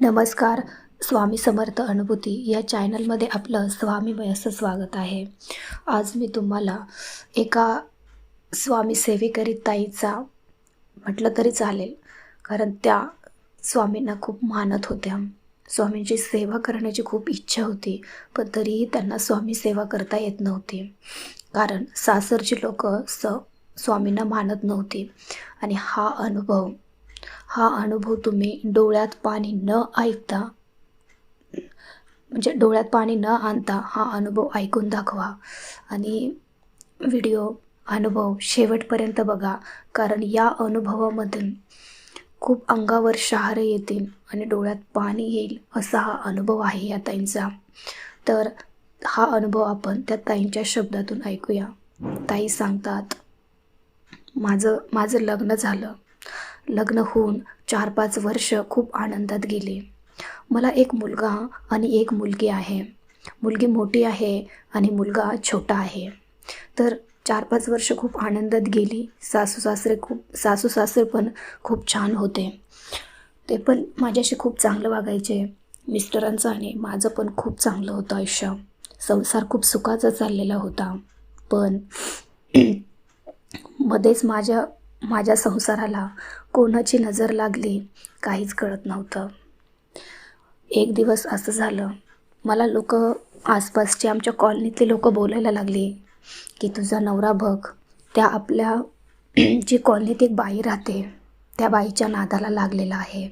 नमस्कार स्वामी समर्थ अनुभूती या चॅनलमध्ये आपलं स्वामीमय असं स्वागत आहे. आज मी तुम्हाला एका स्वामी सेवेकरी ताईचा म्हटलं तरी चालेल कारण त्या स्वामींना खूप मानत होत्या. स्वामींची सेवा करण्याची खूप इच्छा होती पण तरीही त्यांना स्वामी सेवा करता येत नव्हती. कारण सासरची लोक स स्वामींना मानत नव्हती. आणि हा अनुभव हा अनुभव तुम्ही डोळ्यात पाणी न ऐकता म्हणजे डोळ्यात पाणी न आणता हा अनुभव ऐकून दाखवा. आणि व्हिडिओ अनुभव शेवटपर्यंत बघा कारण या अनुभवामधून खूप अंगावर शहारे येतील आणि डोळ्यात पाणी येईल असा हा अनुभव आहे या ताईंचा. तर हा अनुभव आपण त्या ताईंच्या शब्दातून ऐकूया. ताई सांगतात माझं माझं लग्न झालं. लग्न होऊन चार पाच वर्ष खूप आनंदात गेली. मला एक मुलगा आणि एक मुलगी आहे. मुलगी मोठी आहे आणि मुलगा छोटा आहे. तर चार पाच वर्ष खूप आनंदात गेली. सासू सासरे खूप सासू सासरे पण खूप छान होते. ते पण माझ्याशी खूप चांगलं वागायचे. मिस्टरांचं आणि माझं पण खूप चांगलं होतं आयुष्य. संसार खूप सुखाचा चाललेला होता. पण मध्येच माझ्या माझ्या संसाराला कोणाची नजर लागली काहीच कळत नव्हतं. एक दिवस असं झालं मला लोक आसपासचे आमच्या कॉलनीतले लोक बोलायला लागले की तुझा नवरा बघ त्या आपल्या जी कॉलनीत एक बाई राहते त्या बाईच्या नादाला लागलेला आहे.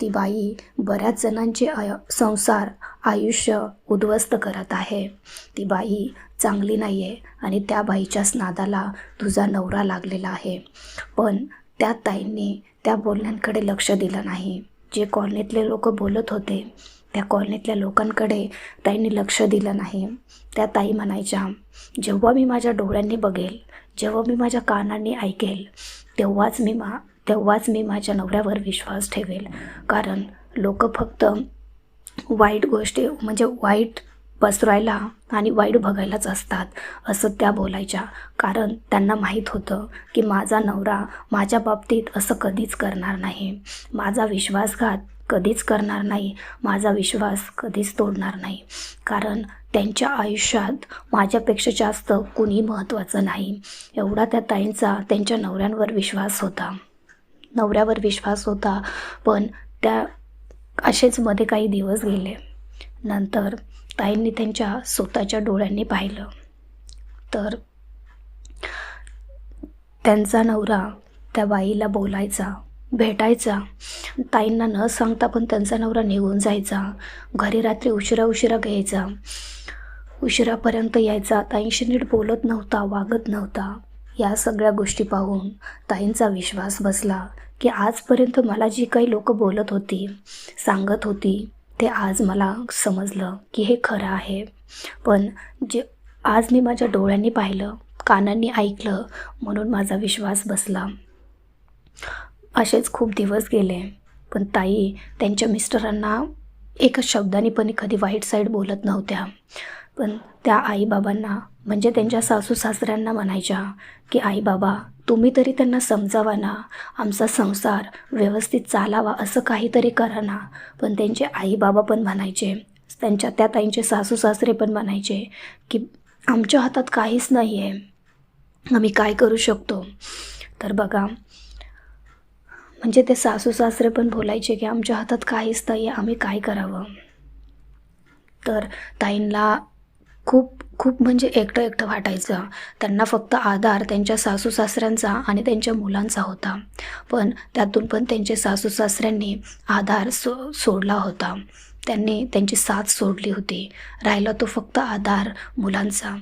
ती बाई बऱ्याच जणांचे आय संसार आयुष्य उद्ध्वस्त करत आहे. ती बाई चांगली नाही आहे आणि त्या बाईच्याच नादाला तुझा नवरा लागलेला आहे. पण त्या ताईंनी त्या बोलण्यांकडे लक्ष दिलं नाही. जे कॉलनीतले लोक बोलत होते त्या कॉलनीतल्या लोकांकडे ताईंनी लक्ष दिलं नाही. त्या ताई म्हणायच्या जेव्हा मी माझ्या डोळ्यांनी बघेल जेव्हा मी माझ्या कानांनी ऐकेल तेव्हाच मी मा तेव्हाच मी माझ्या नवऱ्यावर विश्वास ठेवेल. कारण लोक फक्त वाईट गोष्टी म्हणजे वाईट पसरायला आणि वाईट बघायलाच असतात असं त्या बोलायच्या. कारण त्यांना माहीत होतं की माझा नवरा माझ्या बाबतीत असं कधीच करणार नाही. माझा विश्वासघात कधीच करणार नाही. माझा विश्वास कधीच तोडणार नाही. कारण त्यांच्या आयुष्यात माझ्यापेक्षा जास्त कुणी महत्त्वाचं नाही. एवढा त्या ताईंचा त्यांच्या नवऱ्यांवर विश्वास होता. नवऱ्यावर विश्वास होता पण त्या असेच मध्ये काही दिवस गेले. नंतर ताईंनी त्यांच्या स्वतःच्या डोळ्यांनी पाहिलं. तर त्यांचा नवरा त्या बाईला बोलायचा भेटायचा. ताईंना न सांगता पण त्यांचा नवरा निघून जायचा. घरी रात्री उशिरा उशिरा घ्यायचा. उशिरापर्यंत यायचा. ताईंशी नीट बोलत नव्हता वागत नव्हता. या सगळ्या गोष्टी पाहून ताईंचा विश्वास बसला. की आजपर्यंत मला जी काही लोक बोलत होती सांगत होती ते आज मला समजलं की हे खरं आहे. पण जे आज मी माझ्या डोळ्यांनी पाहिलं कानांनी ऐकलं म्हणून माझा विश्वास बसला. असेच खूप दिवस गेले पण ताई त्यांच्या मिस्टरांना एका शब्दाने पण कधी वाईट साईड बोलत नव्हत्या. पण त्या आईबाबांना म्हणजे त्यांच्या सासू सासऱ्यांना म्हणायच्या की आई बाबा तुम्ही तरी त्यांना समजावा ना. आमचा संसार व्यवस्थित चालावा असं काहीतरी करा ना. पण त्यांचे आई बाबा पण म्हणायचे त्यांच्या त्या ताईंचे सासू सासरे पण म्हणायचे की आमच्या हातात काहीच नाही आहे आम्ही काय करू शकतो? तर बघा म्हणजे ते सासू सासरे पण बोलायचे की आमच्या हातात काहीच नाही आहे आम्ही काय करावं? तर ताईंना खूप खूप म्हणजे एकटं एकटं वाटायचं. त्यांना फक्त आधार त्यांच्या सासू सासऱ्यांचा आणि त्यांच्या मुलांचा होता. पण त्यातून पण त्यांचे सासू सासऱ्यांनी आधार सो सोडला होता. त्यांनी त्यांची साथ सोडली होती. राहिला तो फक्त आधार मुलांचा.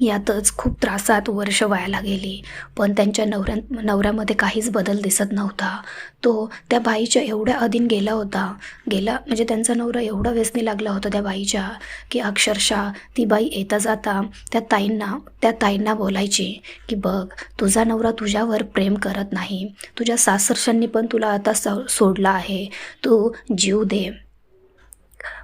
यातच खूप त्रासात वर्ष वायाला गेली. पण त्यांच्या नवऱ्या नवऱ्यामध्ये काहीच बदल दिसत नव्हता. तो त्या बाईच्या एवढ्या अधीन गेला होता. गेला म्हणजे त्यांचा नवरा एवढा व्यसनी लागला होता त्या बाईच्या की अक्षरशः ती बाई येता जाता त्या ताईंना त्या ताईंना बोलायची की बघ तुझा नवरा तुझ्यावर प्रेम करत नाही. तुझ्या सासरशांनी पण तुला आता सो सोडला आहे. तू जीव दे.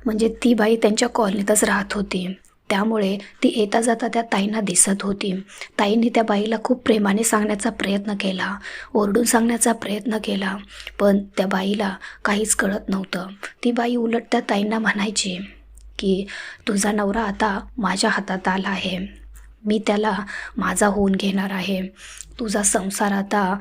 म्हणजे ती बाई त्यांच्या कॉलनीतच राहत होती. त्यामुळे ती येता जाता त्या ताईंना दिसत होती. ताईंनी त्या बाईला खूप प्रेमाने सांगण्याचा प्रयत्न केला ओरडून सांगण्याचा प्रयत्न केला पण त्या बाईला काहीच कळत नव्हतं. ती बाई उलट त्या ताईंना म्हणायची की तुझा नवरा आता माझ्या हातात आला आहे. मी त्याला माझा होऊन घेणार आहे. तुझा संसार आता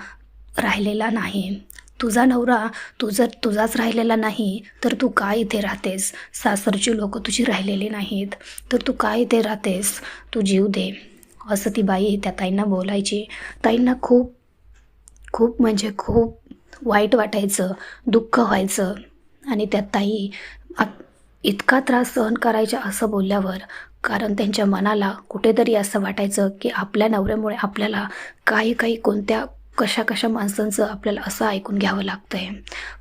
राहिलेला नाही. तुझा नवरा तू जर तुझाच राहिलेला नाही तर तू काय इथे राहतेस? सासरची लोकं तुझी राहिलेली नाहीत तर तू काय इथे राहतेस? तू जीव दे. असं ती बाई त्या ताईंना बोलायची. ताईंना खूप खूप म्हणजे खूप वाईट वाटायचं दुःख व्हायचं. आणि त्या ताई आप- इतका त्रास सहन करायच्या असं बोलल्यावर कारण त्यांच्या मनाला कुठेतरी असं वाटायचं की आपल्या नवऱ्यामुळे आपल्याला काही काही कोणत्या कशा कशा माणसांचं आपल्याला असं ऐकून घ्यावं लागतं आहे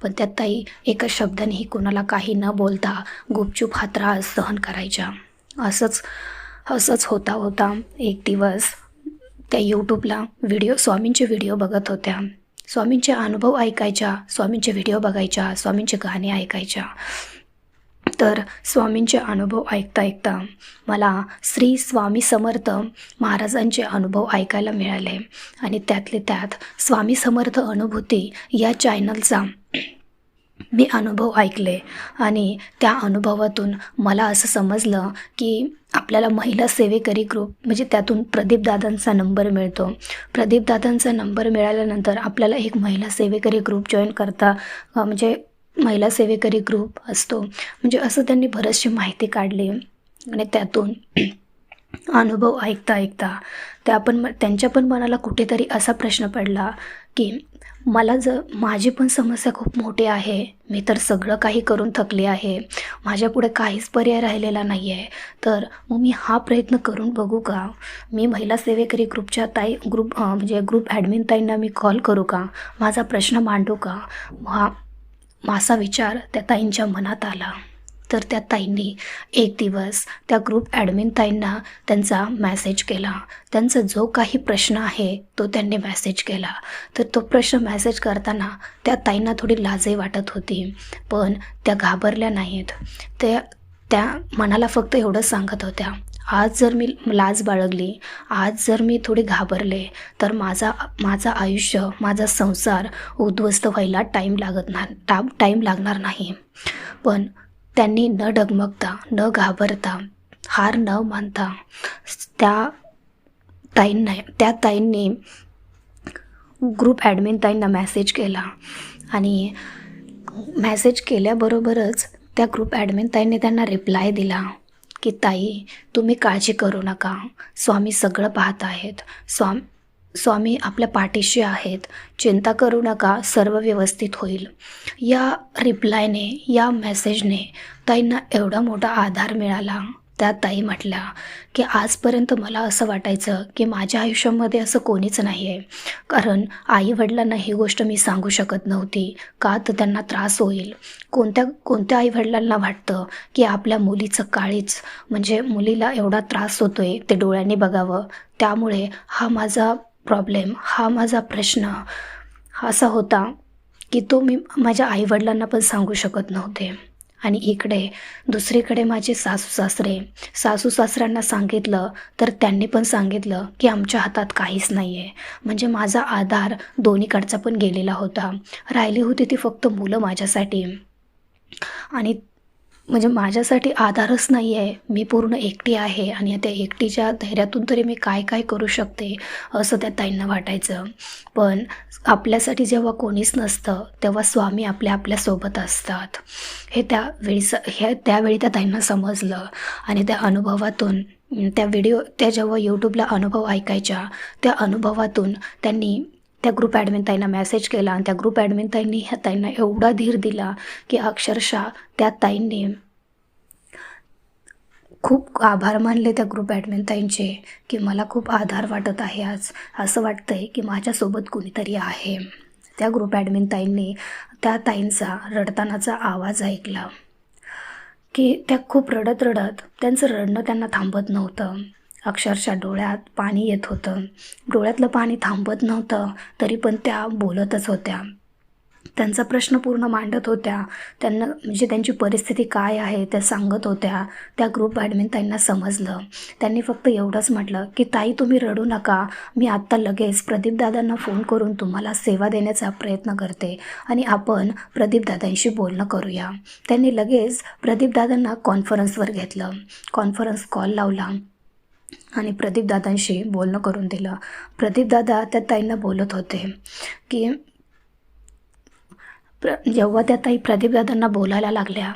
पण त्यातही ताई एका शब्दानेही कोणाला काही न बोलता गुपचूप हा त्रास सहन करायच्या असंच असंच होता होता एक दिवस त्या यूट्यूबला व्हिडिओ स्वामींचे व्हिडिओ बघत होत्या. स्वामींचे अनुभव ऐकायच्या स्वामींचे व्हिडिओ बघायच्या स्वामींचे गाणे ऐकायच्या. तर स्वामींचे अनुभव ऐकता ऐकता मला श्री स्वामी समर्थ महाराजांचे अनुभव ऐकायला मिळाले. आणि त्यातले त्यात स्वामी समर्थ अनुभूती या चॅनलचा मी अनुभव ऐकले. आणि त्या अनुभवातून मला असं समजलं की आपल्याला महिला सेवेकरी ग्रुप म्हणजे त्यातून प्रदीपदादांचा नंबर मिळतो. प्रदीपदादांचा नंबर मिळाल्यानंतर आपल्याला एक महिला सेवेकरी ग्रुप जॉईन करता म्हणजे महिला सेवेकरी ग्रुप असतो. म्हणजे असं त्यांनी बरीचशी माहिती काढली. आणि त्यातून अनुभव ऐकता ऐकता त्या पण त्यांच्या पण मनाला कुठेतरी असा प्रश्न पडला की मला जर माझी पण समस्या खूप मोठी आहे. मी तर सगळं काही करून थकले आहे. माझ्यापुढे काहीच पर्याय राहिलेला नाही आहे तर मग मी हा प्रयत्न करून बघू का? मी महिला सेवेकरी ग्रुपच्या ताई ग्रुप म्हणजे ग्रुप ॲडमिन ताईंना मी कॉल करू का? माझा प्रश्न मांडू का? हा माझा विचार त्या ताईंच्या मनात आला. तर त्या ताईंनी एक दिवस त्या ग्रुप ॲडमिन ताईंना त्यांचा मॅसेज केला. त्यांचा जो काही प्रश्न आहे तो त्यांनी मॅसेज केला. तर तो प्रश्न मॅसेज करताना त्या ताईंना थोडी लाजही वाटत होती. पण त्या घाबरल्या नाहीत. त्या त्या मनाला फक्त एवढं सांगत होत्या. आज जर मी लाज बाळगली आज जर मी थोडे घाबरले तर माझा माझं आयुष्य माझा संसार उद्ध्वस्त व्हायला टाईम लागत ना टा टाईम लागणार नाही. पण त्यांनी न डगमगता न घाबरता हार न मानता त्या ताईंना त्या ताईंनी ग्रुप ॲडमिन ताईंना मेसेज केला. आणि मॅसेज केल्याबरोबरच त्या ग्रुप ॲडमिन ताईंनी त्यांना रिप्लाय दिला. की ताई तुम्ही काळजी करू नका. स्वामी सगळं पाहत आहेत. स्वाम स्वामी आपल्या पाठीशी आहेत. चिंता करू नका सर्व व्यवस्थित होईल. या रिप्लायने या मेसेजने ताईंना एवढा मोठा आधार मिळाला. त्या ताई म्हटल्या की आजपर्यंत मला असं वाटायचं की माझ्या आयुष्यामध्ये असं कोणीच नाही आहे कारण आईवडिलांना ही गोष्ट मी सांगू शकत नव्हती. का तर त्यांना त्रास होईल. कोणत्या कोणत्या आईवडिलांना वाटतं की आपल्या मुलीचं काळीच म्हणजे मुलीला एवढा त्रास होतो आहे ते डोळ्यांनी बघावं. त्यामुळे हा माझा प्रॉब्लेम हा माझा प्रश्न असा होता की तो मी माझ्या आईवडिलांना पण सांगू शकत नव्हते. आणि इकडे दुसरीकडे माझे सासू सासरे. सासू सासऱ्यांना सांगितलं तर त्यांनी पण सांगितलं की आमच्या हातात काहीच नाही आहे म्हणजे माझा आधार दोन्हीकडचा पण गेलेला होता. राहिली होती ती फक्त मुलं माझ्यासाठी. आणि म्हणजे माझ्यासाठी आधारच नाही आहे मी पूर्ण एकटी आहे आणि त्या एकटीच्या धैर्यातून तरी मी काय काय करू शकते असं त्या ताईंना वाटायचं. पण आपल्यासाठी जेव्हा कोणीच नसतं तेव्हा स्वामी आपल्या आपल्यासोबत असतात. हे त्यावेळीच हे त्यावेळी त्या ताईंना समजलं आणि त्या अनुभवातून त्या व्हिडिओ त्या जेव्हा यूट्यूबला अनुभव ऐकायच्या त्या अनुभवातून त्यांनी त्या ग्रुप ॲडमिन ताईंना मेसेज केला आणि त्या ग्रुप ॲडमिन ताईंनी ह्या ताईंना एवढा धीर दिला की अक्षरशः त्या ताईंनी खूप आभार मानले त्या ग्रुप ॲडमिन ताईंचे की मला खूप आधार वाटत आहे आज. असं वाटतं आहे की माझ्यासोबत कुणीतरी आहे. त्या ग्रुप ॲडमिन ताईंनी त्या ताईंचा रडतानाचा आवाज ऐकला की त्या खूप रडत रडत त्यांचं रडणं त्यांना थांबत नव्हतं. अक्षरशः डोळ्यात पाणी येत होतं. डोळ्यातलं पाणी थांबत नव्हतं तरी पण त्या बोलतच होत्या. त्यांचा प्रश्न पूर्ण मांडत होत्या. त्यांना म्हणजे त्यांची परिस्थिती काय आहे त्या सांगत होत्या. त्या ग्रुप ॲडमिन त्यांना समजलं. त्यांनी फक्त एवढंच म्हटलं की ताई तुम्ही रडू नका. मी आत्ता लगेच प्रदीपदादांना फोन करून तुम्हाला सेवा देण्याचा प्रयत्न करते आणि आपण प्रदीपदादांशी बोलणं करूया. त्यांनी लगेच प्रदीपदादांना कॉन्फरन्सवर घेतलं. कॉन्फरन्स कॉल लावला. आणि प्रदीपदादांशी बोलणं करून दिलं. प्रदीपदादा त्या ताईंना बोलत होते की प्र जेव्हा त्या ताई प्रदीपदादांना बोलायला लागल्या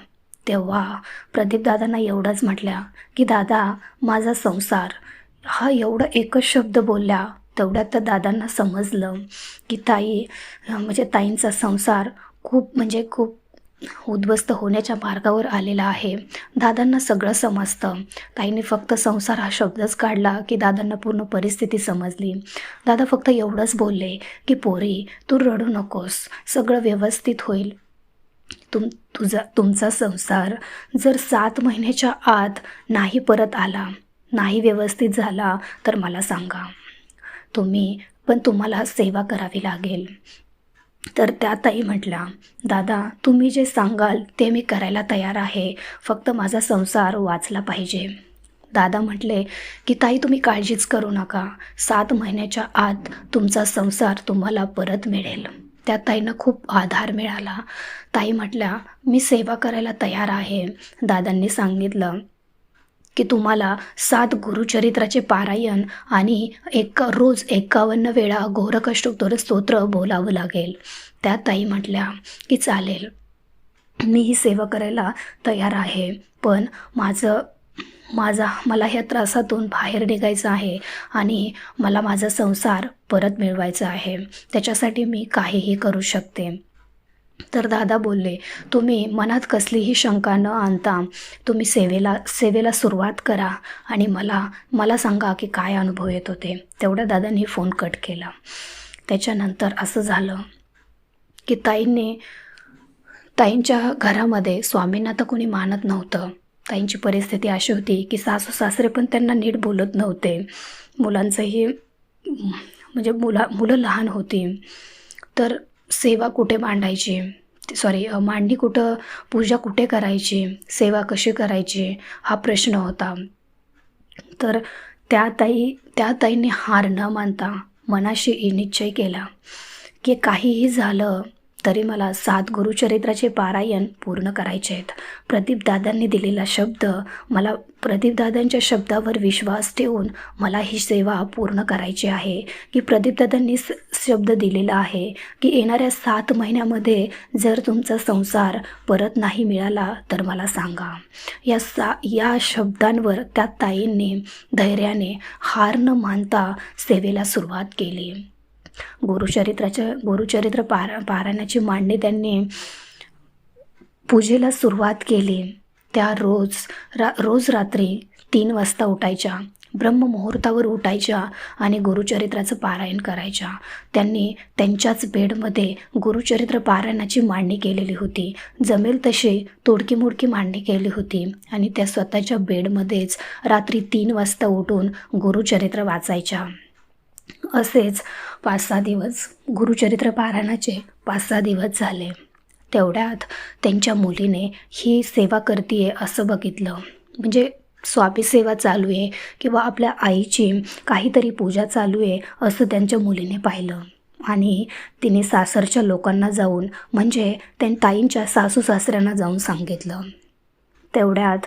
तेव्हा प्रदीपदादांना एवढंच म्हटल्या की दादा माझा संसार हा एवढं एकच शब्द बोलल्या तेवढ्यात त्या दादांना समजलं की ताई म्हणजे ताईंचा संसार खूप म्हणजे खूप उद्ध्वस्त होण्याच्या मार्गावर आलेला आहे. दादांना सगळं समजतं. ताईने फक्त संसार हा शब्दच काढला की दादांना पूर्ण परिस्थिती समजली. दादा फक्त एवढंच बोलले की पोरी तू रडू नकोस. सगळं व्यवस्थित होईल. तुम तुझा तुमचा संसार जर सात महिन्याच्या आत नाही परत आला नाही व्यवस्थित झाला तर मला सांगा. तुम्ही पण तुम्हाला सेवा करावी लागेल. तर त्या ताई म्हटल्या दादा तुम्ही जे सांगाल ते मी करायला तयार आहे. फक्त माझा संसार वाचला पाहिजे. दादा म्हटले की ताई तुम्ही काळजीच करू नका. सात महिन्याच्या आत तुमचा संसार तुम्हाला परत मिळेल. त्या ताईंना खूप आधार मिळाला. ताई म्हटल्या मी सेवा करायला तयार आहे. दादांनी सांगितलं की तुम्हाला सात गुरुचरित्राचे पारायण आणि एक रोज एकावन्न वेळा घोरकष्टोत्तर स्तोत्र बोलावं लागेल. त्या ताई म्हटल्या की चालेल. मी ही सेवा करायला तयार आहे पण माझं माझा मला ह्या त्रासातून बाहेर निघायचं आहे आणि मला माझा संसार परत मिळवायचा आहे. त्याच्यासाठी मी काहीही करू शकते. तर दादा बोलले तुम्ही मनात कसलीही शंका न आणता तुम्ही सेवेला सेवेला सुरुवात करा आणि मला मला सांगा की काय अनुभव येत होते. तेवढ्या दादांनी फोन कट केला. त्याच्यानंतर असं झालं की ताईंनी ताईंच्या घरामध्ये स्वामींना तर कोणी मानत नव्हतं. ताईंची परिस्थिती अशी होती की सासू सासरे पण त्यांना नीट बोलत नव्हते. मुलांचंही म्हणजे मुला मुलं लहान होती. तर सेवा कुठे मांडायची? सॉरी मांडणी कुठं पूजा कुठे करायची? सेवा कशी करायची? हा प्रश्न होता. तर त्या ताई त्या ताईंनी हार न मानता मनाशी निश्चय केला की काहीही झालं तरी मला सात गुरुचरित्राचे पारायण पूर्ण करायचे आहेत. प्रदीपदादांनी दिलेला शब्द मला प्रदीपदादांच्या शब्दावर विश्वास ठेवून मला ही सेवा पूर्ण करायची आहे. की प्रदीपदादांनी स शब्द दिलेला आहे की येणाऱ्या सात महिन्यामध्ये जर तुमचा संसार परत नाही मिळाला तर मला सांगा. या सा या शब्दांवर त्या ताईंनी धैर्याने हार न मानता सेवेला सुरुवात केली. गुरुचरित्राच्या गुरुचरित्र पारा पारायणाची मांडणी त्यांनी पूजेला सुरुवात केली. त्या रोज रा रोज रात्री तीन वाजता उठायच्या. ब्रह्ममुहूर्तावर उठायच्या आणि गुरुचरित्राचं पारायण करायच्या. त्यांनी त्यांच्याच बेडमध्ये गुरुचरित्र पारायणाची मांडणी केलेली होती. जमेल तशी तोडकी मोडकी मांडणी केली होती आणि त्या स्वतःच्या बेडमध्येच रात्री तीन वाजता उठून गुरुचरित्र वाचायच्या. असेच पाच सहा दिवस गुरुचरित्र पारायणाचे पाच सहा दिवस झाले. तेवढ्यात त्यांच्या मुलीने ही सेवा करते असं बघितलं. म्हणजे स्वामी सेवा चालू आहे किंवा आपल्या आईची काहीतरी पूजा चालू आहे असं त्यांच्या मुलीने पाहिलं. आणि तिने सासरच्या लोकांना जाऊन म्हणजे त्यां ताईंच्या सासू सासऱ्यांना जाऊन सांगितलं. तेवढ्यात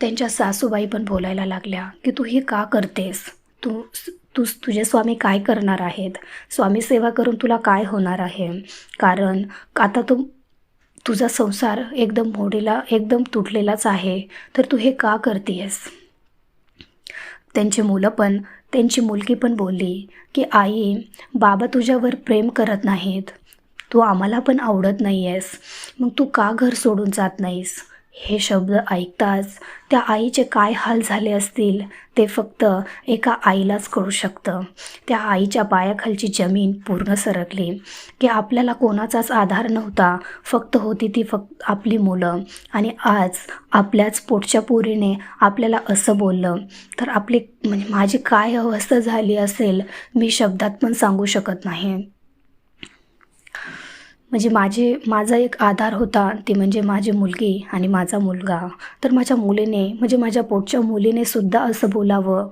त्यांच्या सासूबाई पण बोलायला लागल्या की तू हे का करतेस? तू तू तुझे स्वामी काय करणार आहेत? स्वामी सेवा करून तुला काय होणार आहे? कारण आता तू तुझा संसार एकदम मोडीला एकदम तुटलेलाच आहे. तर तू हे का करतेस त्यांची मुलं पण त्यांची मुलगी पण बोलली की आई बाबा तुझ्यावर प्रेम करत नाहीत. तू आम्हाला पण आवडत नाही आहेस मग तू का घर सोडून जात नाहीस? हे शब्द ऐकताच त्या आईचे काय हाल झाले असतील ते फक्त एका आईलाच कळू शकतं. त्या आईच्या पायाखालची जमीन पूर्ण सरकली. की आपल्याला कोणाचाच आधार नव्हता. फक्त होती ती फक्त आपली मुलं. आणि आज आपल्याच पोटच्या पोरीने आपल्याला असं बोललं. तर आपली म्हणजे माझी काय अवस्था झाली असेल मी शब्दात पण सांगू शकत नाही. म्हणजे माझे माझा एक आधार होता ते म्हणजे माझी मुलगी आणि माझा मुलगा. तर माझ्या मुलीने म्हणजे माझ्या पोटच्या मुलीने सुद्धा असं बोलावं.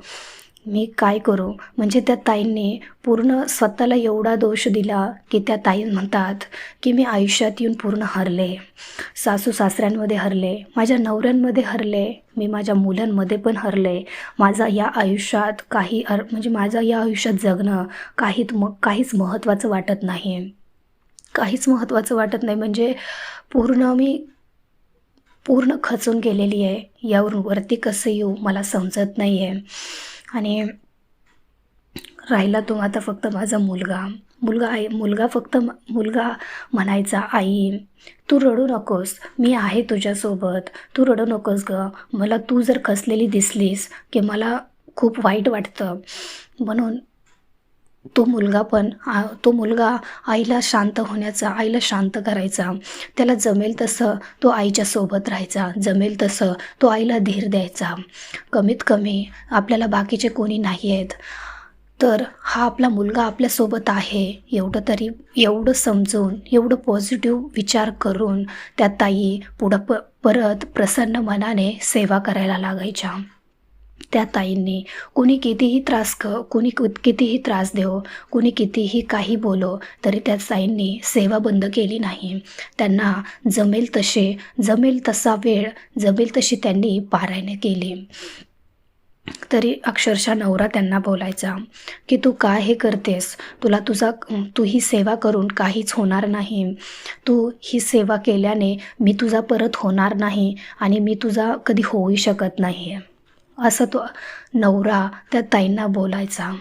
मी काय करू? म्हणजे त्या ताईंनी पूर्ण स्वतःला एवढा दोष दिला की त्या ताई म्हणतात की मी आयुष्यात येऊन पूर्ण हरले. सासू सासऱ्यांमध्ये हरले माझ्या नवऱ्यांमध्ये हरले मी माझ्या मुलांमध्ये पण हरले. माझा या आयुष्यात काही अर म्हणजे माझा या आयुष्यात जगणं काही मग काहीच महत्त्वाचं वाटत नाही. काहीच महत्त्वाचं वाटत नाही. म्हणजे पूर्ण मी पूर्ण खचून गेलेली आहे. यावरून वरती कसं येऊ मला समजत नाही आहे आणि राहिला तो आता फक्त माझा मुलगा. मुलगा आई मुलगा फक्त म- मुलगा म्हणायचा आई तू रडू नकोस. मी आहे तुझ्यासोबत. तू रडू नकोस ग. मला तू जर खसलेली दिसलीस की मला खूप वाईट वाटतं. म्हणून तो मुलगा पण आ- तो मुलगा आईला शांत होण्याचा आईला शांत करायचा. त्याला जमेल तसं तो आईच्या सोबत राहायचा. जमेल तसं तो आईला धीर द्यायचा. कमीत कमी आपल्याला बाकीचे कोणी नाही आहेत. तर हा आपला मुलगा आपल्यासोबत आहे. एवढं तरी एवढं समजून एवढं पॉझिटिव्ह विचार करून त्या ताई पुढं प परत प्रसन्न मनाने सेवा करायला लागायच्या. त्या ताईंनी कुणी कितीही त्रास क कुणी कितीही त्रास देव कुणी कितीही काही बोलो तरी त्या ताईंनी सेवा बंद केली नाही. त्यांना जमेल तसे जमेल तसा वेळ जमेल तशी त्यांनी पारायणे केली. तरी अक्षरशः नवरा त्यांना बोलायचा की तू काय हे करतेस? तुला तुझा तू ही सेवा करून काहीच होणार नाही. तू ही सेवा केल्याने मी तुझा परत होणार नाही आणि मी तुझा कधी होऊ शकत नाही. असं तो नवरा त्या ताईंना बोलायचा.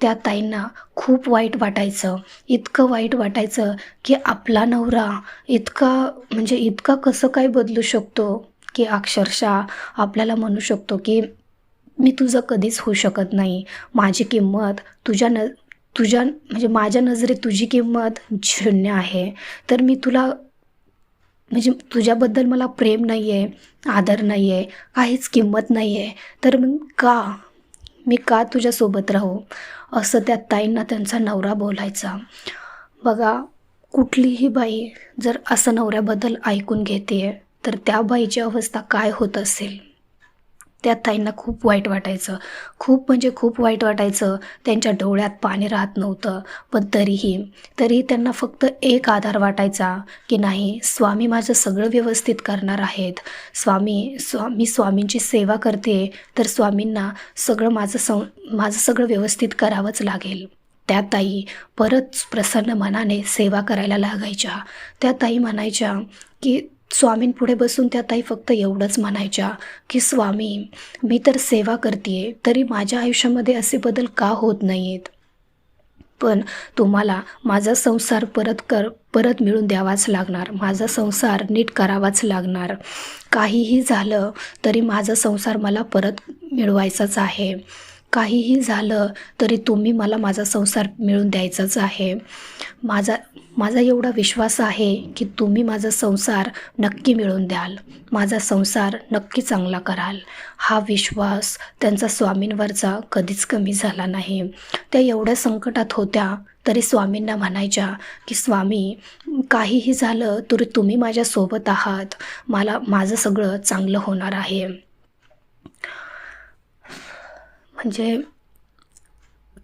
त्या ताईंना खूप वाईट वाटायचं. इतकं वाईट वाटायचं की आपला नवरा इतका म्हणजे इतका कसं काय बदलू शकतो? की अक्षरशः आपल्याला म्हणू शकतो की मी तुझं कधीच होऊ शकत नाही. माझी किंमत तुझ्या न तुझ्या म्हणजे माझ्या नजरेत तुझी किंमत शून्य आहे. तर मी तुला म्हणजे तुझ्याबद्दल मला प्रेम नाही आहे आदर नाही आहे काहीच किंमत नाही आहे तर मग का? मी का तुझ्यासोबत राहू? असं त्या ताईंना त्यांचा नवरा बोलायचा. बघा कुठलीही बाई जर असं नवऱ्याबद्दल ऐकून घेते तर त्या बाईची अवस्था काय होत असेल? त्या ताईंना खूप वाईट वाटायचं. खूप म्हणजे खूप वाईट वाटायचं. त्यांच्या डोळ्यात पाणी राहत नव्हतं. पण तरीही तरीही त्यांना फक्त एक आधार वाटायचा की नाही स्वामी माझं सगळं व्यवस्थित करणार आहेत. स्वामी स्वा मी स्वामींची सेवा करते तर स्वामींना सगळं माझं सं माझं सगळं व्यवस्थित करावंच लागेल. त्या ताई परत प्रसन्न मनाने सेवा करायला लागायच्या. त्या ताई म्हणायच्या की स्वामींपुढे बसून त्या ताई फक्त एवढंच म्हणायच्या की स्वामी मी तर सेवा करते तरी माझ्या आयुष्यामध्ये असे बदल का होत नाही आहेत पण तुम्हाला माझा संसार परत कर परत मिळून द्यावाच लागणार. माझा संसार नीट करावाच लागणार. काहीही झालं तरी माझा संसार मला परत मिळवायचाच आहे. काहीही झालं तरी तुम्ही मला माझा संसार मिळून द्यायचाच आहे. माझा माझा एवढा विश्वास आहे की तुम्ही माझा संसार नक्की मिळून द्याल. माझा संसार नक्की चांगला कराल. हा विश्वास त्यांचा स्वामींवरचा कधीच कमी झाला नाही. त्या एवढ्या संकटात होत्या तरी स्वामींना म्हणायच्या की स्वामी काहीही झालं तरी तुम्ही माझ्यासोबत आहात. मला माझं सगळं चांगलं होणार आहे. म्हणजे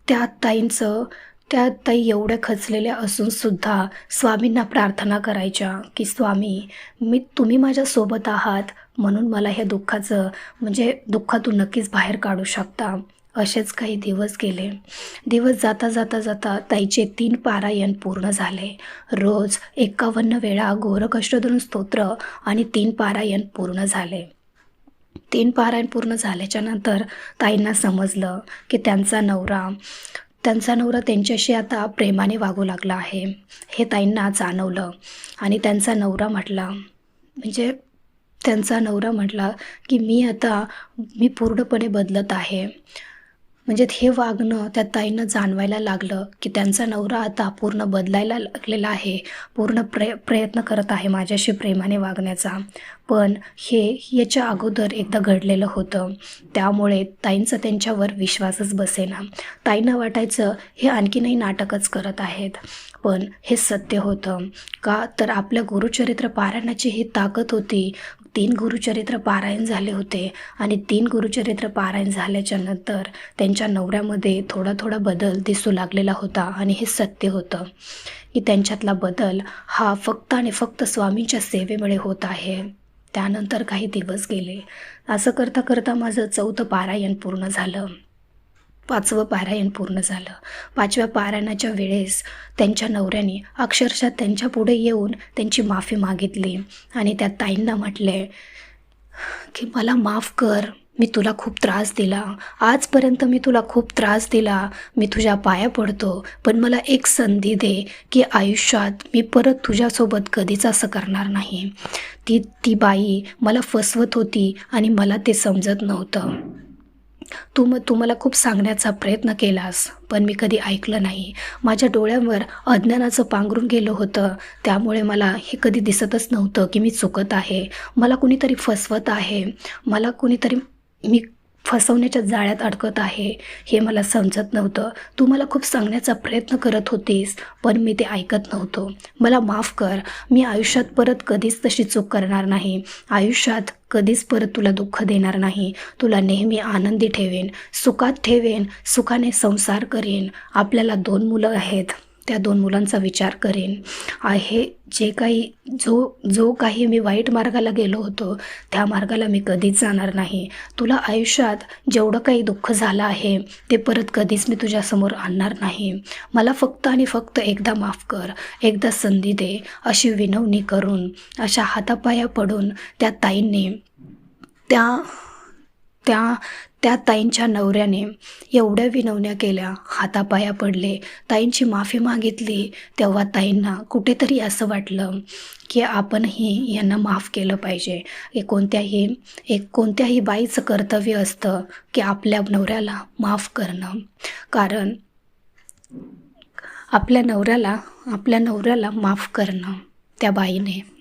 त्या ताईंचं त्या ताई एवढ्या खचलेल्या असूनसुद्धा स्वामींना प्रार्थना करायच्या की स्वामी मी तुम्ही माझ्यासोबत आहात म्हणून मला ह्या दुःखाचं म्हणजे दुःखातून नक्कीच बाहेर काढू शकता. असेच काही दिवस गेले. दिवस जाता जाता जाता ताईचे तीन पारायण पूर्ण झाले. रोज एकावन्न वेळा गोरकष्टधरून स्तोत्र आणि तीन पारायण पूर्ण झाले. तीन पारायण पूर्ण झाल्याच्यानंतर ताईंना समजलं की त्यांचा नवरा त्यांचा नवरा त्यांच्याशी आता प्रेमाने वागू लागला आहे. हे ताईंना जाणवलं आणि त्यांचा नवरा म्हटला म्हणजे त्यांचा नवरा म्हटला की मी आता मी पूर्णपणे बदलत आहे. म्हणजे हे वागणं त्या ताईंना जाणवायला लागलं की त्यांचा नवरा आता पूर्ण बदलायला लागलेला आहे पूर्ण प्रय प्रयत्न करत आहे माझ्याशी प्रेमाने वागण्याचा. पण हे याच्या अगोदर एकदा घडलेलं होतं. त्यामुळे ताईंचा त्यांच्यावर विश्वासच बसेना. ताईंना वाटायचं हे आणखीनही नाटकच करत आहेत. पण हे सत्य होतं. का तर आपल्या गुरुचरित्र पारायणाची ही ताकद होती. तीन गुरुचरित्र पारायण झाले होते. आणि तीन गुरुचरित्र पारायण झाल्याच्यानंतर त्यांच्या नवऱ्यामध्ये थोडा थोडा बदल दिसू लागलेला होता आणि हे सत्य होतं. की त्यांच्यातला बदल हा फक्त आणि फक्त स्वामींच्या सेवेमुळे होत आहे. त्यानंतर काही दिवस गेले. असं करता करता माझं चौथं पारायण पूर्ण झालं. पाचवं पारायण पूर्ण झालं. पाचव्या पारायणाच्या वेळेस त्यांच्या नवऱ्याने अक्षरशः त्यांच्या पुढे येऊन त्यांची माफी मागितली आणि त्या ताईंना म्हटले की मला माफ कर मी तुला खूप त्रास दिला. आजपर्यंत मी तुला खूप त्रास दिला. मी तुझ्या पाया पडतो पण मला एक संधी दे की आयुष्यात मी परत तुझ्यासोबत कधीच असं करणार नाही. ती ती बाई मला फसवत होती आणि मला ते समजत नव्हतं. तू मग तू मला खूप सांगण्याचा प्रयत्न केलास पण मी कधी ऐकलं नाही. माझ्या डोळ्यांवर अज्ञानाचं पांघरून गेलं होतं. त्यामुळे मला हे कधी दिसतच नव्हतं की मी चुकत आहे. मला कुणीतरी फसवत आहे. मला कुणीतरी मी फसवण्याच्या जाळ्यात अडकत आहे. हे मला समजत नव्हतं. तू मला खूप सांगण्याचा प्रयत्न करत होतीस पण मी ते ऐकत नव्हतो. मला माफ कर. मी आयुष्यात परत कधीच तशी चूक करणार नाही. आयुष्यात कधीच परत तुला दुःख देणार नाही. तुला नेहमी आनंदी ठेवेन सुखात ठेवेन सुखाने संसार करेन. आपल्याला दोन मुलं आहेत. त्या दोन मुलांचा विचार करेन. आहे जे काही जो जो काही मी वाईट मार्गाला गेलो होतो त्या मार्गाला मी कधीच जाणार नाही. तुला आयुष्यात जेवढं काही दुःख झालं आहे ते परत कधीच मी तुझ्यासमोर आणणार नाही. मला फक्त आणि फक्त एकदा माफ कर एकदा संधी दे अशी विनवणी करून अशा हातापाया पडून त्या ताईंनी त्या त्या त्या ताईंच्या नवऱ्याने एवढ्या विनवण्या केल्या. हातापाया पडले. ताईंची माफी मागितली. तेव्हा ताईंना कुठेतरी असं वाटलं की आपणही यांना माफ केलं पाहिजे. हे कोणत्याही एक कोणत्याही बाईचं कर्तव्य असतं की आपल्या नवऱ्याला माफ करणं. कारण आपल्या नवऱ्याला आपल्या नवऱ्याला माफ करणं त्या बाईने.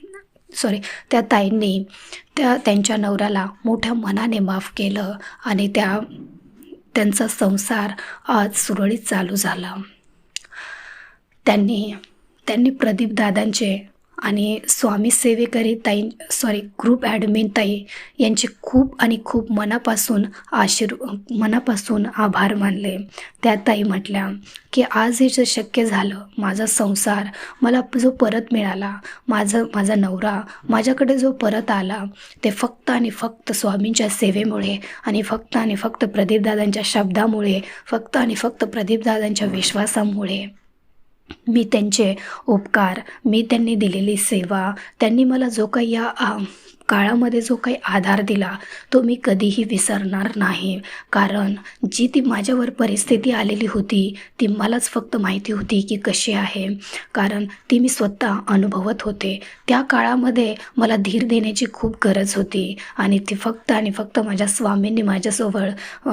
सॉरी त्या ताईंनी त्या त्यांच्या नवऱ्याला मोठ्या मनाने माफ केलं आणि त्या त्यांचा संसार आज सुरळीत चालू झाला. त्यांनी त्यांनी प्रदीप दादांचे आणि स्वामी सेवेकरी ताई सॉरी ग्रुप ॲडमिन ताई यांचे खूप आणि खूप मनापासून आशीर् मनापासून आभार मानले. त्या ताई म्हटल्या की आज हे जे शक्य झालं माझा संसार मला जो परत मिळाला माझं माझा नवरा माझ्याकडे जो परत आला ते फक्त आणि फक्त स्वामींच्या सेवेमुळे आणि फक्त आणि फक्त प्रदीपदादांच्या शब्दामुळे फक्त आणि फक्त प्रदीपदादांच्या विश्वासामुळे मी त्यांचे उपकार मी त्यांनी दिलेली सेवा त्यांनी मला जो काही या काळामध्ये जो काही आधार दिला तो मी कधीही विसरणार नाही. कारण जी ती माझ्यावर परिस्थिती आलेली होती ती मलाच फक्त माहिती होती की कशी आहे. कारण ती मी स्वतः अनुभवत होते. त्या काळामध्ये मला धीर देण्याची खूप गरज होती. आणि ती फक्त आणि फक्त माझ्या स्वामींनी माझ्यासोबत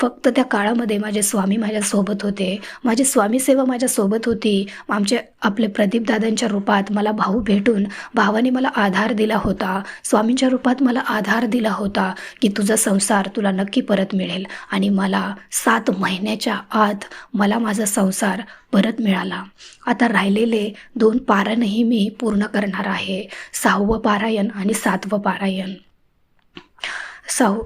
फक्त त्या काळामध्ये माझे स्वामी माझ्यासोबत होते. माझे स्वामी सेवा माझ्यासोबत होती. आमचे आपले प्रदीपदादांच्या रूपात मला भाऊ भेटून भावाने मला आधार दिला होता. स्वामींच्या रूपात मला आधार दिला होता की तुझा संसार तुला नक्की परत मिळेल. आणि मला सात महिन्याच्या आत मला माझा संसार परत मिळाला. आता राहिलेले दोन पारायणही मी पूर्ण करणार आहे. सहावं पारायण आणि सातवं पारायण. सहाव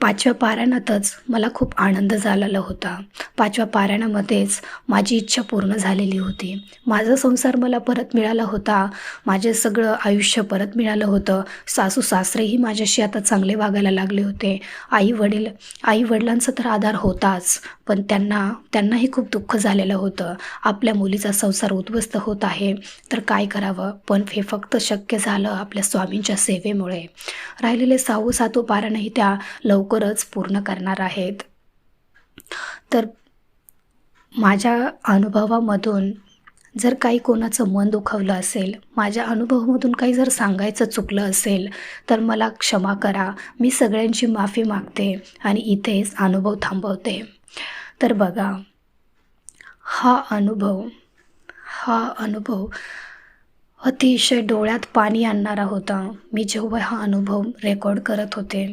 पाचव्या पारायणातच मला खूप आनंद झालेला होता. पाचव्या पारायणामध्येच माझी इच्छा पूर्ण झालेली होती. माझा संसार मला परत मिळाला होता. माझे सगळं आयुष्य परत मिळालं होतं. सासू सासरेही माझ्याशी आता चांगले वागायला लागले होते. आई वडील आई वडिलांचा तर आधार होताच पण त्यांना त्यांनाही खूप दुःख झालेलं होतं. आपल्या मुलीचा संसार उद्ध्वस्त होत आहे. तर काय करावं? पण हे फक्त शक्य झालं आपल्या स्वामींच्या सेवेमुळे. राहिलेले सहावं सातवं पारायणही त्या लवकर लवकरच पूर्ण करणार आहेत. तर माझ्या अनुभवामधून जर काही कोणाचं मन दुखवलं असेल माझ्या अनुभवामधून काही जर सांगायचं चुकलं असेल तर मला क्षमा करा. मी सगळ्यांची माफी मागते आणि इथेच अनुभव थांबवते. तर बघा हा अनुभव हा अनुभव अतिशय डोळ्यात पाणी आणणारा होता. मी जेव्हा हा अनुभव रेकॉर्ड करत होते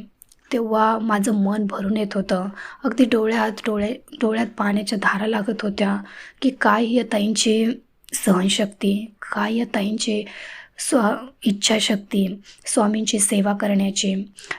तेव्हा माझं मन भरून येत होतं. अगदी डोळ्यात डोळे डोळ्यात पाण्याच्या धारा लागत होत्या की काय या ताईंची सहनशक्ती काय या ताईंची स्व इच्छाशक्ती स्वामींची सेवा करण्याची.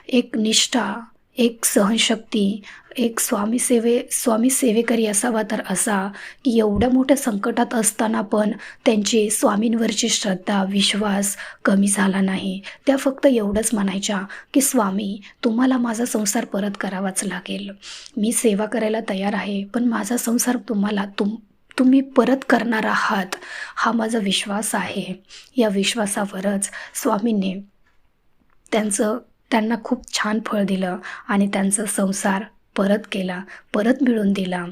एक निष्ठा एक सहनशक्ती एक स्वामी सेवे स्वामी सेवेकरी असावा तर असा. की एवढ्या मोठ्या संकटात असताना पण त्यांची स्वामींवरची श्रद्धा विश्वास कमी झाला नाही. त्या फक्त एवढंच म्हणायच्या की स्वामी तुम्हाला माझा संसार परत करावाच लागेल. मी सेवा करायला तयार आहे पण माझा संसार तुम्हाला तुम तुम्ही परत करणार आहात. हा माझा विश्वास आहे. या विश्वासावरच स्वामींनी त्यांचं त्यांना खूप छान फळ दिलं आणि त्यांचा संसार परत केला परत मिळवून दिला.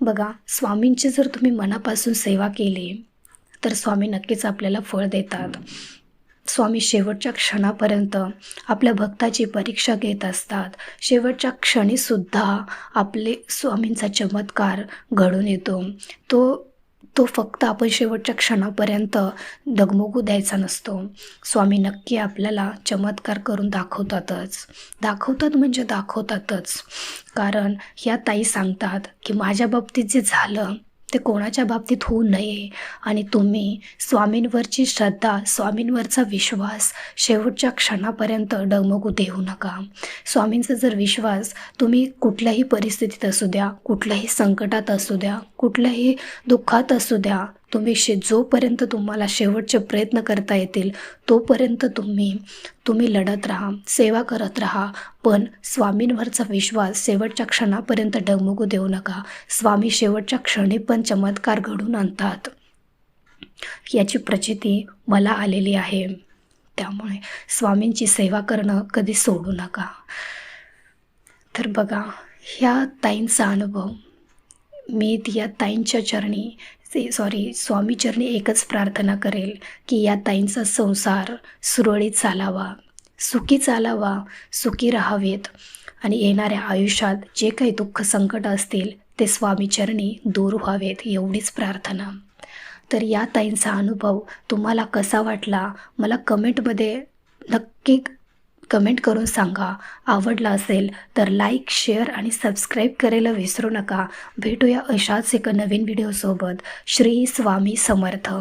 बघा स्वामींची जर तुम्ही मनापासून सेवा केली तर स्वामी नक्कीच आपल्याला फळ देतात. स्वामी शेवटच्या क्षणापर्यंत आपल्या भक्ताची परीक्षा घेत असतात. शेवटच्या क्षणीसुद्धा आपले स्वामींचा चमत्कार घडून येतो. तो तो फक्त आपण शेवटच्या क्षणापर्यंत डगमगू द्यायचा नसतो. स्वामी नक्की आपल्याला चमत्कार करून दाखवतातच. दाखवतात म्हणजे दाखवतातच. कारण ह्या ताई सांगतात की माझ्या बाबतीत जे झालं ते कोणाच्या बाबतीत होऊ नये. आणि तुम्ही स्वामींवरची श्रद्धा स्वामींवरचा विश्वास शेवटच्या क्षणापर्यंत डगमगू देऊ नका. स्वामींचा जर विश्वास तुम्ही कुठल्याही परिस्थितीत असू द्या कुठल्याही संकटात असू द्या कुठल्याही दुःखात असू द्या तुम्ही शे जोपर्यंत तुम्हाला शेवटचे प्रयत्न करता येतील तोपर्यंत तुम्ही तुम्ही लढत राहा सेवा करत राहा. पण स्वामींवरचा विश्वास शेवटच्या क्षणापर्यंत डगमगू देऊ नका. स्वामी शेवटच्या क्षणी पण चमत्कार घडून आणतात. याची प्रचिती मला आलेली आहे. त्यामुळे स्वामींची सेवा करणं कधी सोडू नका. तर बघा ह्या ताईंचा अनुभव. मी या ताईंच्या चरणी से सॉरी स्वामी चरणी एकच प्रार्थना करेल की या ताईंचा संसार सुरळीत चालावा सुखी चालावा सुखी राहावेत. आणि येणाऱ्या आयुष्यात जे काही दुःख संकट असतील ते स्वामी चरणी दूर व्हावेत एवढीच प्रार्थना. तर या ताईंचा अनुभव तुम्हाला कसा वाटला? मला कमेंटमध्ये नक्की कमेंट करून सांगा. आवडला असेल तर लाईक शेअर आणि सबस्क्राईब करायला विसरू नका. भेटूया अशाच एका नवीन व्हिडिओसोबत श्री स्वामी समर्थ.